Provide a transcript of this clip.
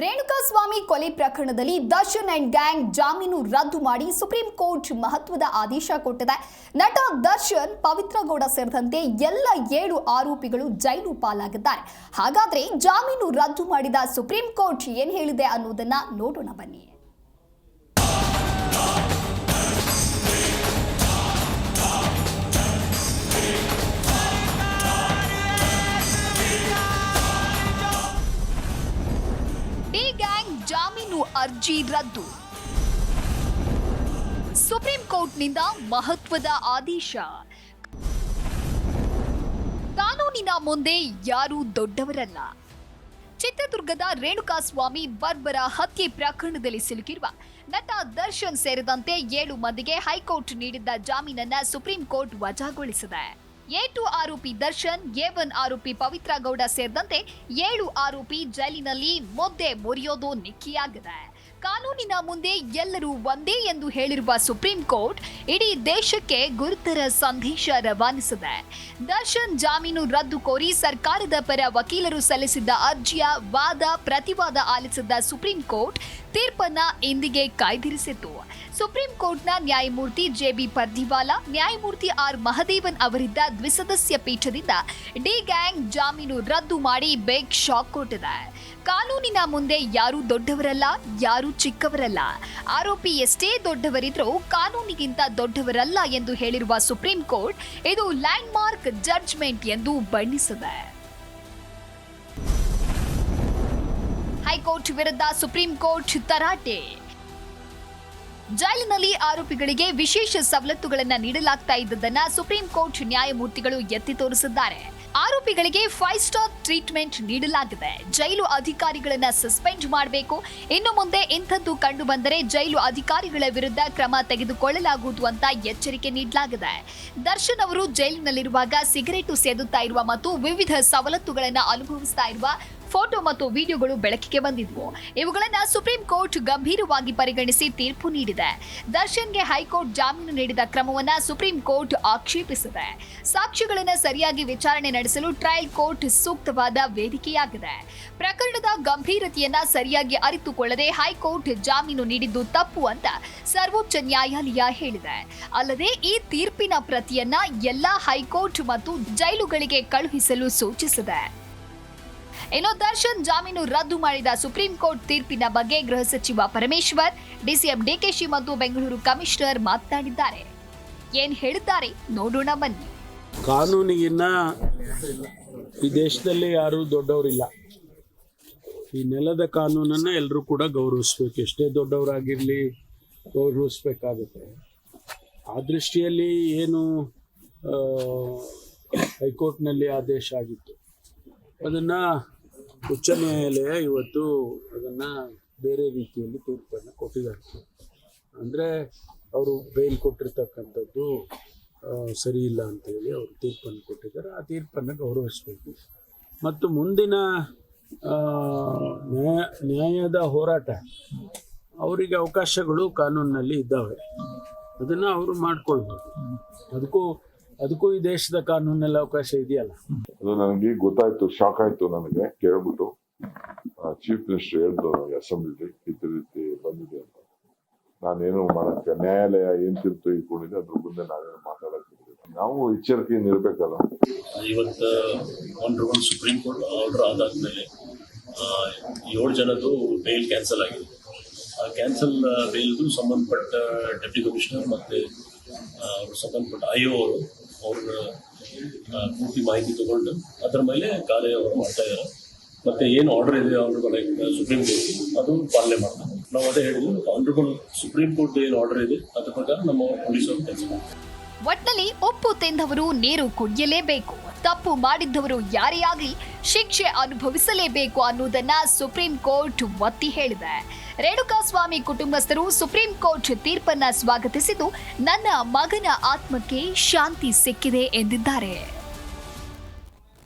ರೇಣುಕಾಸ್ವಾಮಿ ಕೊಲೆ ಪ್ರಕರಣದಲ್ಲಿ Darshan and gang ಜಾಮೀನು ರದ್ದು ಮಾಡಿ ಸುಪ್ರೀಂ ಕೋರ್ಟ್ ಮಹತ್ವದ ಆದೇಶ ಕೊಟ್ಟಿದೆ. ನಟ ದರ್ಶನ್, ಪವಿತ್ರಗೌಡ ಸೇರಿದಂತೆ ಎಲ್ಲ ಏಳು ಆರೋಪಿಗಳು ಜೈಲು ಪಾಲಾಗಿದ್ದಾರೆ. ಹಾಗಾದ್ರೆ ಜಾಮೀನು ರದ್ದು ಮಾಡಿದ ಸುಪ್ರೀಂ ಕೋರ್ಟ್ ಏನ್ ಹೇಳಿದೆ ಅನ್ನೋದನ್ನ ನೋಡೋಣ ಬನ್ನಿ. ಅರ್ಜಿ ರದ್ದು. ಸುಪ್ರೀಂ ಕೋರ್ಟ್ನಿಂದ ಮಹತ್ವದ ಆದೇಶ. ಕಾನೂನಿನ ಮುಂದೆ ಯಾರೂ ದೊಡ್ಡವರಲ್ಲ. ಚಿತ್ರದುರ್ಗದ ರೇಣುಕಾಸ್ವಾಮಿ ಬರ್ಬರ ಹತ್ಯೆ ಪ್ರಕರಣದಲ್ಲಿ ಸಿಲುಕಿರುವ ನಟ ದರ್ಶನ್ ಸೇರಿದಂತೆ ಏಳು ಮಂದಿಗೆ ಹೈಕೋರ್ಟ್ ನೀಡಿದ್ದ ಜಾಮೀನನ್ನ ಸುಪ್ರೀಂ ಕೋರ್ಟ್ ವಜಾಗೊಳಿಸಿದೆ. ಎ ಟು ಆರೋಪಿ ದರ್ಶನ್ ಎ ಒನ್ ಆರೋಪಿ ಪವಿತ್ರ ಗೌಡ ಸೇರಿದಂತೆ ಏಳು ಆರೋಪಿ ಜೈಲಿನಲ್ಲಿ ಮುದ್ದೆ ಮುರಿಯೋದು ನಿಕ್ಕಿಯಾಗಿದೆ. ಕಾನೂನಿನ ಮುಂದೆ ಎಲ್ಲರೂ ಒಂದೇ ಎಂದು ಹೇಳಿರುವ ಸುಪ್ರೀಂ ಕೋರ್ಟ್ ಇಡೀ ದೇಶಕ್ಕೆ ಗುರುತರ ಸಂದೇಶ ರವಾನಿಸಿದೆ. ದರ್ಶನ್ ಜಾಮೀನು ರದ್ದು ಕೋರಿ ಸರ್ಕಾರದ ಪರ ವಕೀಲರು ಸಲ್ಲಿಸಿದ್ದ ಅರ್ಜಿಯ ವಾದ ಪ್ರತಿವಾದ ಆಲಿಸಿದ್ದ ಸುಪ್ರೀಂ ಕೋರ್ಟ್ ತೀರ್ಪನ್ನ ಇಂದಿಗೆ ಕಾಯ್ದಿರಿಸಿತ್ತು. ಸುಪ್ರೀಂ ಕೋರ್ಟ್ನ ನ್ಯಾಯಮೂರ್ತಿ ಜೆಬಿ ಪರ್ದಿವಾಲಾ, ನ್ಯಾಯಮೂರ್ತಿ ಆರ್ ಮಹದೇವನ್ ಅವರಿದ್ದ ದ್ವಿಸದಸ್ಯ ಪೀಠದಿಂದ ಡಿ ಗ್ಯಾಂಗ್ ಜಾಮೀನು ರದ್ದು ಮಾಡಿ ಬೇಗ್ ಶಾಕ್ ಕೊಟ್ಟಿದೆ. ಕಾನೂನಿನ ಮುಂದೆ ಯಾರೂ ದೊಡ್ಡವರಲ್ಲ, ಯಾರೂ ಚಿಕ್ಕವರಲ್ಲ. ಆರೋಪಿ ಎಷ್ಟೇ ದೊಡ್ಡವರಿದ್ರೂ ಕಾನೂನಿಗಿಂತ ದೊಡ್ಡವರಲ್ಲ ಎಂದು ಹೇಳಿರುವ ಸುಪ್ರೀಂ ಕೋರ್ಟ್ ಇದು ಲ್ಯಾಂಡ್ ಮಾರ್ಕ್ ಜಡ್ಜ್ಮೆಂಟ್ ಎಂದು ಬಣ್ಣಿಸಿದೆ. ಹೈಕೋರ್ಟ್ ವಿರುದ್ಧ ಸುಪ್ರೀಂ ಕೋರ್ಟ್ ತರಾಟೆ. ಜೈಲಿನಲ್ಲಿ ಆರೋಪಿಗಳಿಗೆ ವಿಶೇಷ ಸವಲತ್ತುಗಳನ್ನು ನೀಡಲಾಗ್ತಾ ಇದ್ದದನ್ನ ಸುಪ್ರೀಂ ಕೋರ್ಟ್ ನ್ಯಾಯಮೂರ್ತಿಗಳು ಎತ್ತಿ ತೋರಿಸಿದ್ದಾರೆ. ಆರೋಪಿಗಳಿಗೆ ಫೈವ್ ಸ್ಟಾರ್ ಟ್ರೀಟ್ಮೆಂಟ್ ನೀಡಲಾಗಿದೆ. ಜೈಲು ಅಧಿಕಾರಿಗಳನ್ನ ಸಸ್ಪೆಂಡ್ ಮಾಡಬೇಕು. ಇನ್ನು ಮುಂದೆ ಇಂಥದ್ದು ಕಂಡು ಬಂದರೆ ಜೈಲು ಅಧಿಕಾರಿಗಳ ವಿರುದ್ಧ ಕ್ರಮ ತೆಗೆದುಕೊಳ್ಳಲಾಗುವುದು ಅಂತ ಎಚ್ಚರಿಕೆ ನೀಡಲಾಗಿದೆ. ದರ್ಶನ್ ಅವರು ಜೈಲಿನಲ್ಲಿರುವಾಗ ಸಿಗರೇಟು ಸೇದುತ್ತಾ ಇರುವ ಮತ್ತು ವಿವಿಧ ಸವಲತ್ತುಗಳನ್ನು ಅನುಭವಿಸ್ತಾ ಇರುವ ಫೋಟೋ ಮತ್ತು ವಿಡಿಯೋಗಳು ಬೆಳಕಿಗೆ ಬಂದಿದ್ವು. ಇವುಗಳನ್ನ ಸುಪ್ರೀಂ ಕೋರ್ಟ್ ಗಂಭೀರವಾಗಿ ಪರಿಗಣಿಸಿ ತೀರ್ಪು ನೀಡಿದೆ. ದರ್ಶನ್ಗೆ ಹೈಕೋರ್ಟ್ ಜಾಮೀನು ನೀಡಿದ ಕ್ರಮವನ್ನ ಸುಪ್ರೀಂ ಕೋರ್ಟ್ ಆಕ್ಷೇಪಿಸಿದೆ. ಸಾಕ್ಷಿಗಳನ್ನು ಸರಿಯಾಗಿ ವಿಚಾರಣೆ ನಡೆಸಲು ಟ್ರಯಲ್ ಕೋರ್ಟ್ ಸೂಕ್ತವಾದ ವೇದಿಕೆಯಾಗಿದೆ. ಪ್ರಕರಣದ ಗಂಭೀರತೆಯನ್ನ ಸರಿಯಾಗಿ ಅರಿತುಕೊಳ್ಳದೆ ಹೈಕೋರ್ಟ್ ಜಾಮೀನು ನೀಡಿದ್ದು ತಪ್ಪು ಅಂತ ಸರ್ವೋಚ್ಚ ನ್ಯಾಯಾಲಯ ಹೇಳಿದೆ. ಅಲ್ಲದೆ ಈ ತೀರ್ಪಿನ ಪ್ರತಿಯನ್ನ ಎಲ್ಲಾ ಹೈಕೋರ್ಟ್ ಮತ್ತು ಜೈಲುಗಳಿಗೆ ಕಳುಹಿಸಲು ಸೂಚಿಸಿದೆ. ಇನ್ನು ದರ್ಶನ್ ಜಾಮೀನು ರದ್ದು ಮಾಡಿದ ಸುಪ್ರೀಂ ಕೋರ್ಟ್ ತೀರ್ಪಿನ ಬಗ್ಗೆ ಗೃಹ ಸಚಿವ ಪರಮೇಶ್ವರ್, ಡಿಸಿಎಂ ಡಿಕೆಶಿ ಮತ್ತು ಬೆಂಗಳೂರು ಕಮಿಷನರ್ ಮಾತನಾಡಿದ್ದಾರೆ. ಏನ್ ಹೇಳುತ್ತಾರೆ ನೋಡೋಣ ಬನ್ನಿ. ಕಾನೂನಿಗಿನ್ನ ಈ ದೇಶದಲ್ಲಿ ಯಾರು ದೊಡ್ಡವರಿಲ್ಲ. ಈ ನೆಲದ ಕಾನೂನನ್ನು ಎಲ್ಲರೂ ಕೂಡ ಗೌರವಿಸ್ಬೇಕು. ಎಷ್ಟೇ ದೊಡ್ಡವರಾಗಿರಲಿ ಗೌರವಿಸ್ಬೇಕಾಗುತ್ತೆ. ಆ ದೃಷ್ಟಿಯಲ್ಲಿ ಏನು ಹೈಕೋರ್ಟ್ನಲ್ಲಿ ಆದೇಶ ಆಗಿತ್ತು. ಅದನ್ನು ಉಚ್ಚ ನ್ಯಾಯಾಲಯ ಇವತ್ತು ಅದನ್ನು ಬೇರೆ ರೀತಿಯಲ್ಲಿ ತೀರ್ಪನ್ನು ಕೊಟ್ಟಿದ್ದಾರೆ. ಅಂದರೆ ಅವರು ಬೇಲ್ ಕೊಟ್ಟಿರ್ತಕ್ಕಂಥದ್ದು ಸರಿ ಇಲ್ಲ ಅಂತೇಳಿ ಅವರು ತೀರ್ಪನ್ನು ಕೊಟ್ಟಿದ್ದಾರೆ. ಆ ತೀರ್ಪನ್ನು ಗೌರವಿಸಬೇಕು. ಮತ್ತು ಮುಂದಿನ ನ್ಯಾಯ ನ್ಯಾಯದ ಹೋರಾಟ, ಅವರಿಗೆ ಅವಕಾಶಗಳು ಕಾನೂನಿನಲ್ಲಿ ಇದ್ದಾವೆ. ಅದನ್ನು ಅವರು ಮಾಡ್ಕೊಳ್ಬೋದು. ಅದಕ್ಕೂ ಅದಕ್ಕೂ ಈ ದೇಶದ ಕಾನೂನಲ್ಲಿ ಅವಕಾಶ ಇದೆಯಲ್ಲ. ಅದು ನನಗೆ ಗೊತ್ತಾಯ್ತು ಶಾಕ್ ಆಯ್ತು ನನಗೆ ಕೇಳ್ಬಿಟ್ಟು ಚೀಫ್ ಮಿನಿಸ್ಟರ್ ಹೇಳಿದ್ರು ಅಸೆಂಬ್ಲಿ ಇದ್ರ ರೀತಿ ಬಂದಿದೆ ಅಂತ. ನಾನೇನು ಮಾಡಕ್ಕೆ ನ್ಯಾಯಾಲಯ ಏನ್ ತೀರ್ಪು ಇಟ್ಕೊಂಡಿದೆ ಅದ್ರ ಮುಂದೆ ನಾವೇನು ಮಾತಾಡಕ್ಕೆ ನಾವು ಎಚ್ಚರಿಕೆಯಿಂದ ಇರ್ಬೇಕಲ್ಲ. ಇವತ್ತು ಆನರಬಲ್ ಸುಪ್ರೀಂ ಕೋರ್ಟ್ ಆರ್ಡರ್ ಆದಾದ್ಮೇಲೆ ಆ, ಏಳು ಜನದ್ದು ಬೇಲ್ ಕ್ಯಾನ್ಸಲ್ ಆಗಿದೆ. ಆ ಕ್ಯಾನ್ಸಲ್ ಬೇಲ್ದು ಸಂಬಂಧಪಟ್ಟ ಡೆಪ್ಟಿ ಕಮಿಷನರ್ ಮತ್ತು ಸಂಬಂಧಪಟ್ಟ ಐ ಅವರು ಅವ್ರನ್ನ ಆ, ಪೂರ್ತಿ ಮಾಹಿತಿ ತಗೊಂಡು ಅದ್ರ ಮೇಲೆ ಕಾರ್ಯ ಅವರು ಮಾಡ್ತಾ ಇದ್ದಾರೆ. ಮತ್ತೆ ಏನು ಆರ್ಡರ್ ಇದೆ ಲೈಕ್ ಸುಪ್ರೀಂ ಕೋರ್ಟ್ ಅದು ಪಾಲನೆ ಮಾಡ್ತಾರೆ. ನಾವು ಅದೇ ಹೇಳಿದ್ವಿ ಆನರಬಲ್ ಸುಪ್ರೀಂ ಕೋರ್ಟ್ ಏನು ಆರ್ಡರ್ ಇದೆ ಅದ್ರ ಪ್ರಕಾರ ನಮ್ಮ ಪೊಲೀಸರು ಕೆಲಸ ಮಾಡ್ತಾರೆ. ಒಟ್ನಲ್ಲಿ ಉಪ್ಪು ತಿಂದವರು ನೀರು ಕುಡಿಯಲೇಬೇಕು. ತಪ್ಪು ಮಾಡಿದ್ದವರು ಯಾರೇ ಆಗಲಿ ಶಿಕ್ಷೆ ಅನುಭವಿಸಲೇಬೇಕು ಅನ್ನೋದನ್ನ ಸುಪ್ರೀಂ ಕೋರ್ಟ್ ಒತ್ತಿ ಹೇಳಿದೆ. ರೇಣುಕಾಸ್ವಾಮಿ ಕುಟುಂಬಸ್ಥರು ಸುಪ್ರೀಂ ಕೋರ್ಟ್ ತೀರ್ಪನ್ನ ಸ್ವಾಗತಿಸಿದ್ದು ನನ್ನ ಮಗನ ಆತ್ಮಕ್ಕೆ ಶಾಂತಿ ಸಿಕ್ಕಿದೆ ಎಂದಿದ್ದಾರೆ.